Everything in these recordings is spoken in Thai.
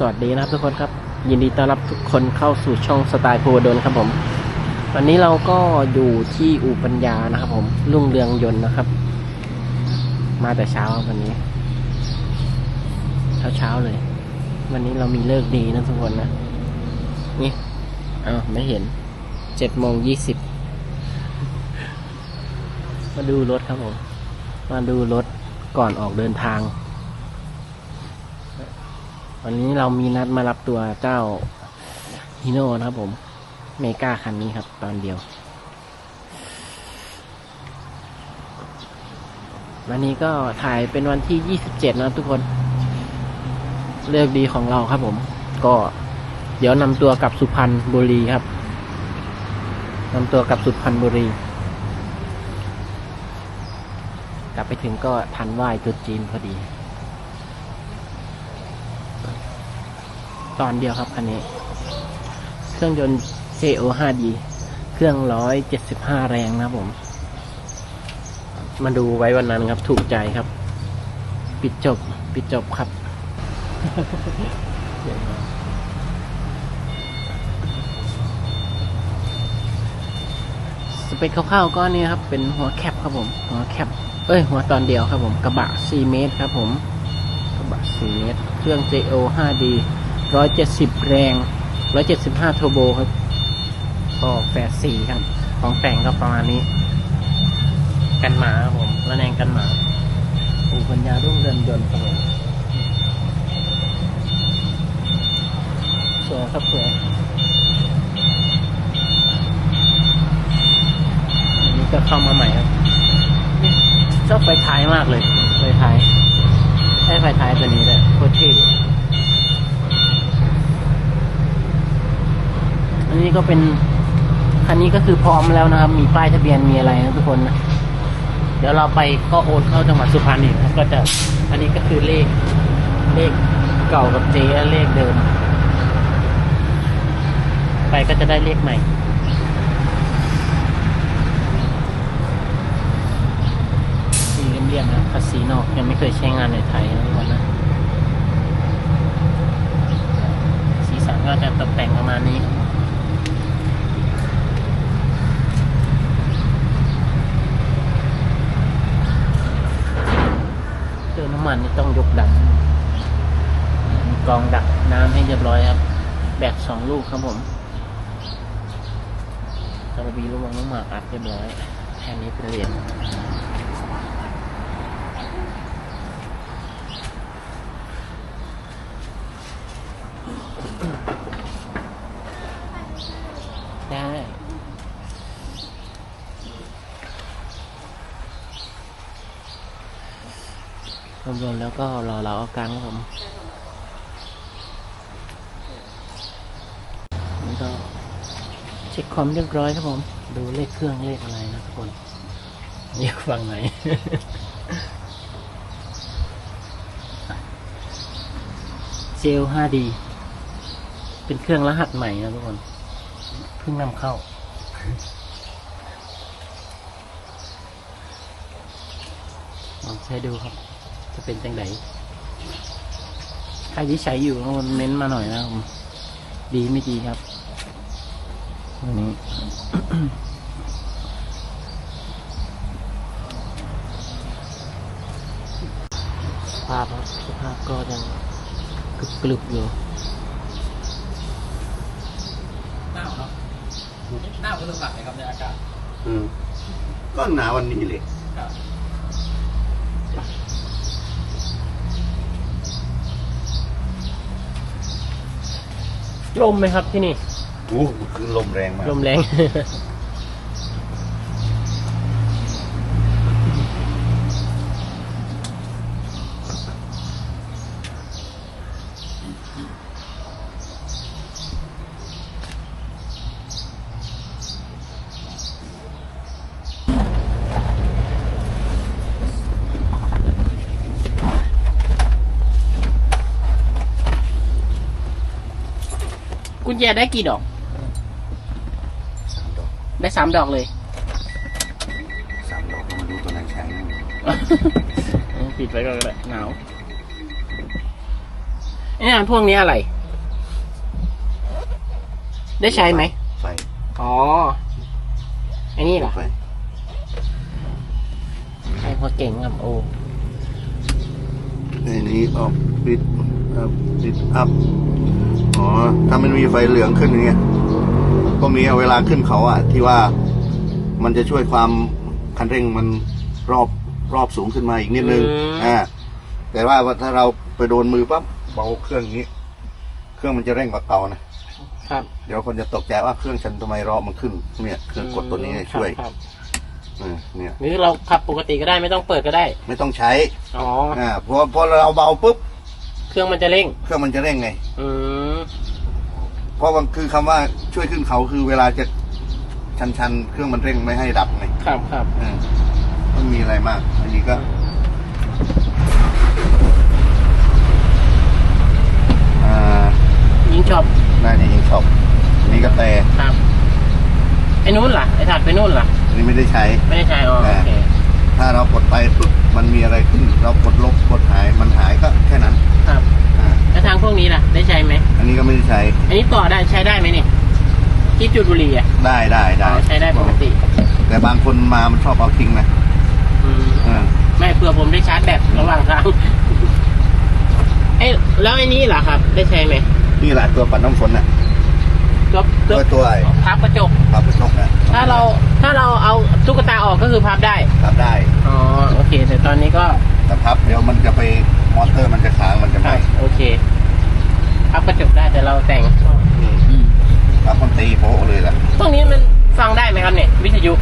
สวัสดีนะครับทุกคนครับ ยินดีต้อนรับทุกคนเข้าสู่ช่องสไตล์ภูวดลครับผม วันนี้เราก็อยู่ที่อู่ปัญญานะครับผมรุ่งเรืองยนต์นะครับ มาแต่เช้าวันนี้ เช้าเช้าเลย วันนี้เรามีเลิกดีนะทุกคนนะนี่อ้าวไม่เห็นเจ็ดโมงยี่สิบมาดูรถครับผม มาดูรถก่อนออกเดินทาง วันนี้เรามีนัดมารับตัวเจ้าฮิโน่นะครับผม เมกาคันนี้ครับ ตอนเดียว วันนี้ก็ถ่ายเป็นวันที่ 27 นะทุกคน เลือกดีของเราครับผม ก็เดี๋ยวนำตัวกลับสุพรรณบุรีครับนำตัวกลับสุพรรณบุรี กลับไปถึงก็ทันไหว้ตรุษจีนพอดี ตอนเดียวครับคันนี้ เครื่องยนต์ JO 5D เครื่อง 175 แรงนะผม มาดูไว้วันนั้นครับ ถูกใจครับ ปิดจบ ปิดจบครับสเปคคร่าวๆก็นี่ครับ เป็นหัวแคปครับผม หัวแคป เอ้ย หัวตอนเดียวครับผม กระบะ 4 เมตรครับผม กระบะ 4 เมตร เครื่อง JO 5D 170แรง175เทอร์โบครับก็แฟร์สี่ครับ ของแต่งก็ประมาณนี้ กันหมาครับผมระแนงกันหมาปูปัญญารุ่งเรืองยนต์ครับผมสวยครับสวยอันนี้ก็เข้ามาใหม่ครับชอบไฟท้ายมากเลยไฟท้ายให้ไฟท้ายตัวนี้เลยโคตรเท่ นนี้ก็เป็นคันนี้ก็คือพร้อมแล้วนะครับ มีป้ายทะเบียนมีอะไรนะทุกคนนะเดี๋ยวเราไปก็โอนเข้าจังหวัดสุพรรณอีกนะก็จะอันนี้ก็คือเลขเลขเก่ากับเจและเลขเดิม ไปก็จะได้เลขใหม่สีเรียบๆนะภาษีนอกยังไม่เคยใช้งานในไทยนะทุกคนนะสีสันก็จะตกแต่งประมาณนี้ เติ มันนี่ต้องยกดักกองดักน้ำให้เรียบร้อยครับ แบกสองลูกครับผมกระบีลูกมังลูกหมากอัดเรียบร้อยแค่นี้เป็นเหรียญอืม รวมๆแล้วก็รอเราเอากลางครับผมนี่ก็เช็คความเรียบร้อยครับผม ดูเลขเครื่องเลขอะไรนะทุกคนนี่ฟังไหนเจล 5D เป็นเครื่องรหัสใหม่นะทุกคน เพิ่งนำเข้าลองใช้ดูครับ จะเป็นจังไดใครที่ใช้อยู่ก็เม้นต์มาหน่อยนะครับผมดีไม่ดีครับวันนี้สภาพครับสภาพก็ยังกรึบกรึบๆอยู่หนาวเนาะหนาวก็ต้องตัดนะครับในอากาศ อืมก็หนาวันนี้เลยครับ ลมไหมครับที่นี่โอ้คือลมแรงมากลมแรง กุญแจได้กี่ดอก สามดอกได้สามดอกเลย สามดอกมาดูตัวไหนใช้ปิดไว้ก่อนก็ได้หนาวไอ้นี่พวกนี้อะไร ได้ใช้ไหม ไฟอ๋อไอ้นี่เหรอไฟไอ้หัวเก่งครับโอ้อันนี้ออกปิดอัพปิดอัพ อ๋อ ถ้ามันมีไฟเหลืองขึ้นอย่างเงี้ยพวกนี้เอาเวลาขึ้นเขาอะที่ว่ามันจะช่วยความคันเร่งมันรอบรอบสูงขึ้นมาอีกนิดนึงอ่า แต่ว่าถ้าเราไปโดนมือปั๊บเบาเครื่องอย่างนี้ เครื่องมันจะเร่งกว่าเก่านะ ครับเดี๋ยวคนจะตกใจว่าเครื่องฉันทำไมรอบมันขึ้น เนี่ยเครื่องกดตัวนี้ช่วยครับเออเนี่ย หรือเราขับปกติก็ได้ไม่ต้องเปิดก็ได้ ไม่ต้องใช้ อ๋อ อ่าพอพอเราเบาปุ๊บ เครื่องมันจะเร่ง เครื่องมันจะเร่งไง อืม เพราะว่าคือคำว่าช่วยขึ้นเขาคือเวลาจะชันๆเครื่องมันเร่งไม่ให้ดับไงครับครับเออไม่มีอะไรมาก อันนี้ก็ อ่ายิงช็อปน่าจะยิงช็อปอันนี้ก็แต่ครับ ไอ้นู้นล่ะ ไอ้ถัดไปนู้นล่ะ อันนี้ไม่ได้ใช้ ไม่ได้ใช้อ๋อโอเคถ้าเรากดไปปุ๊บมันมีอะไรขึ้น เรากดลบกดหายมันหายก็แค่นั้น ครับอ่า แล้วทางพวกนี้ล่ะ ได้ใช้ไหม อันนี้ก็ไม่ได้ใช้ อันนี้ต่อได้ใช้ได้ไหมนี่ที่จุดบุหรี่อะได้ได้ได้อ๋อใช้ได้ปกติ แต่บางคนมามันชอบเอาทิ้งนะอืมเออไม่เผื่อผมได้ชาร์จแบตระหว่างทางไอ้แล้วไอ้นี้ล่ะครับ ได้ใช้ไหมนี่แหละตัวปัดน้ำฝนน่ะตัวตัตัววตัวไอ้พับกระจกขับไปชกนะถ้าเราถ้าเราเอาตุ๊กตาออกก็คือพับได้ขับได้อ๋อโอเค แต่ตอนนี้ก็แต่พับเดี๋ยวมันจะไปมอเตอร์มันจะค้างมันจะคไหมรับโอเคพับ กระจกได้แต่เราแต่งอืมพับมันตีโป๊ะเลยแหละพวกนี้มันฟังได้ไหมครับเนี่ย วิทยุ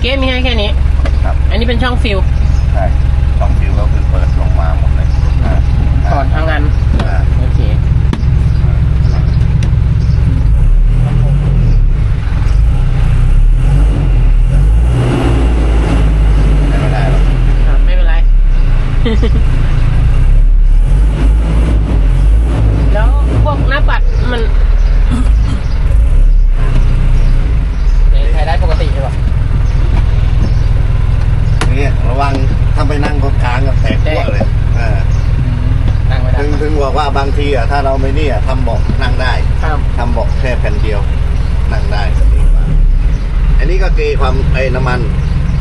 เกมมีให้แค่นี้ ครับ อันนี้เป็นช่องฟิลใช่ช่องฟิวก็คือเปิดลงมาหมดเลยอ่า ถอดทั้งอัน อ่า โอเค ไม่ได้หรอก ครับไม่เป็นไร แล้วพวกหน้าปัดมันใช้ได้ปกติใช่ปะ นี่ระวังถ้าไปนั่งรถค้างกับแตกขั้วเลยอ่า นั่งไม่ได้ ถึงถึงบอก ว่าบางทีอะถ้าเราไม่นี่อะทำเบาะนั่งได้ครับ ทำเบาะแค่แผ่นเดียว นั่งได้ก็ดีกว่าอันนี้ก็เกยความไอ้น้ำมัน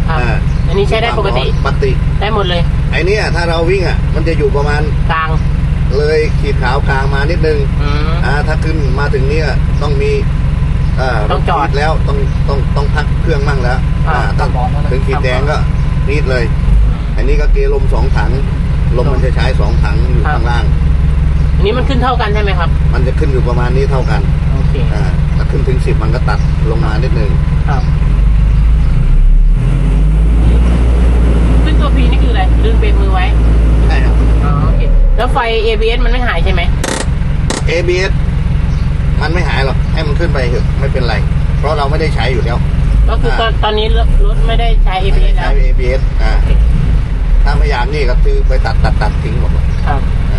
ครับ อ่าอันนี้ใช้ได้ปกติ ปกติ ได้หมดเลยไอ้เนี่ยถ้าเราวิ่งอะ มันจะอยู่ประมาณกลางเลยขีดขาวกลางมานิดนึง อืม อ่าถ้าขึ้นมาถึงเนี่ยต้องมีอ่าต้องจอดรถขีแล้วต้องต้องต้องพักเครื่องมั่งแล้วอ่าต้องต้องร้อนแล้วนะถึงขีดแดงก็นิดเลย อันนี้ก็เกลมสองถัง ลมมันจะใช้สองถังอยู่ข้างล่าง อันนี้มันขึ้นเท่ากันใช่ไหมครับ มันจะขึ้นอยู่ประมาณนี้เท่ากันโอเคอ่าถ้าขึ้นถึงสิบมันก็ตัดลงมานิดนึงครับขึ้นตัวพีนี่คืออะไรดึงเบรกมือไว้ใช่ครับ อ๋อโอเคแล้วไฟ ABS มันไม่หายใช่ไหม ABS มันไม่หายหรอกให้มันขึ้นไปเถอะไม่เป็นไร เพราะเราไม่ได้ใช้อยู่แล้ว ก็คือตอนอ่าตอนนี้รถรถไม่ได้ใช้ ไม่ ABS ได้แล้ใช้ ว ABS อ่าโอเคถ้าไม่อยากนี่ก็คือไปตัดตัดตัดทิ้งหมดเลยครับ อ่าแล้ว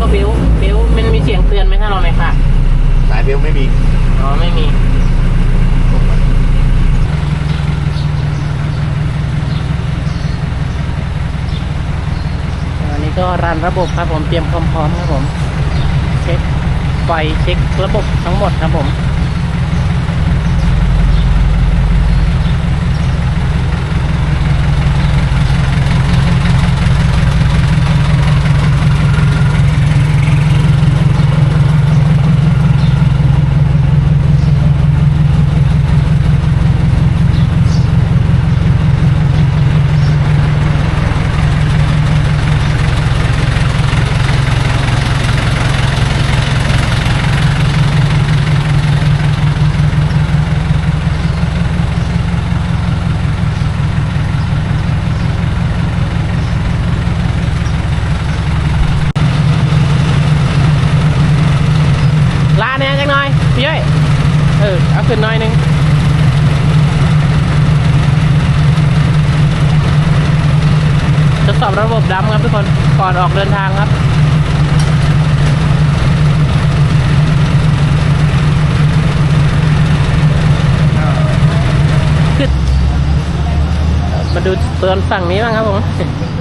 ก็เบลต์เบลต์มันมีเสียงเตือนไหมถ้าเราไม่ค่ะสายเบลไม่มีอ๋อไม่มี อันนี้ก็รันระบบครับผมเตรียมความพร้อมครับผม เช็คไฟเช็คระบบทั้งหมดครับผม อเอาขึ้นน้อยนึงทดสอบระบบดำครับทุกคนก่อนออกเดินทางครับมาดูเตือนฝั่งนี้บ้างครับผม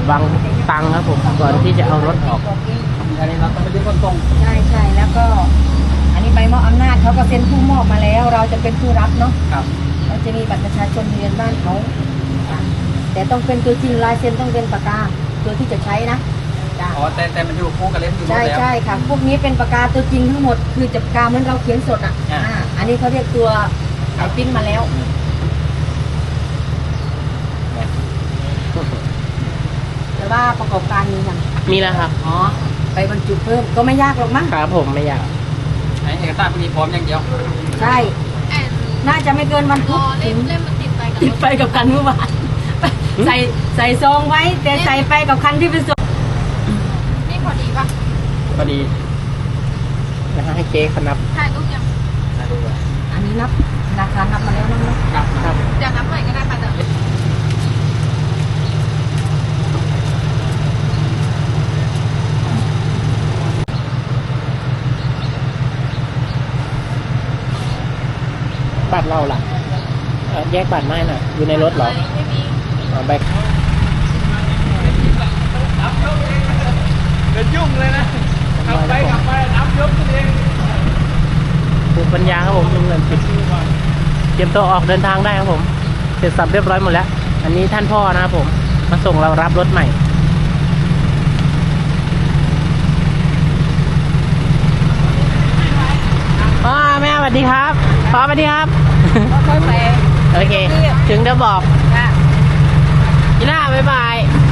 บางตังครับผมก่อนที่จะเอารถออกอันนี้เราต้องไปดูคนตรง ใช่ใช่แล้วก็ อันนี้ใบมอบอำนาจเขาก็เซ็นผู้มอบมาแล้ว เราจะเป็นผู้รับเนาะครับ เราจะมีบัตรประชาชนทะเรียนบ้านเขาจ้ะแต่ต้องเป็นตัวจริงลายเซ็นต้องเป็นปากกาตัวที่จะใช้นะจ้ะอ๋อแต่แต่มันอยู่คู่กับเล่มอยู่หมดใช่แล้วใช่ค่ะพวกนี้เป็นปากกาตัวจริงทั้งหมดคือจะปากกาเหมือนเราเขียนสดอะอ่าอ่าอันนี้เขาเรียกตัวไอปิ้นมาแล้วแต่ว่าประกอบการมีอย่างมีแล้วครับอ๋อไปบรรจุเพิ่มก็ไม่ยากหรอกมั้งครับผมไม่อยาก ไอ้เอกสารพวกนี้พร้อมอย่างเดียวใช่ น่าจะไม่เกินวันพุธถึงเล่มมันติดไปกับติดไปกับคันเมื่อวานใส่ใส่ซองไว้ แต่ใส่ไปกับคันที่เป็นซองนี่พอดีป่ะพอดีนะฮะให้เจ๊เขานับถ่ายรูปยังอันนี้นับธนาคารนับมาแล้วนะเนอะครับครับเดี๋ยวนับใหม่ก็ได้ค่ะแต่ บัตรเราล่ะเอ่อแยกบัตรไม่หน่อยอยู่ในรถเหรอไม่มีเอาไปเป็นยุ่งเลยนะขับไปขับไปน้ำยกตัวเองปูปัญญาครับผมลุงเงินปิดเตรียมตัวออกเดินทางได้ครับผม เสร็จสับเรียบร้อยหมดแล้ว อันนี้ท่านพ่อนะครับผม มาส่งเรารับรถใหม่พ่อแม่สวัสดีครับ พ่อสวัสดีครับค่อยๆไปโอเค ถึงเดี๋ยวบอกจ้ะยีน่าบ๊ายบายบ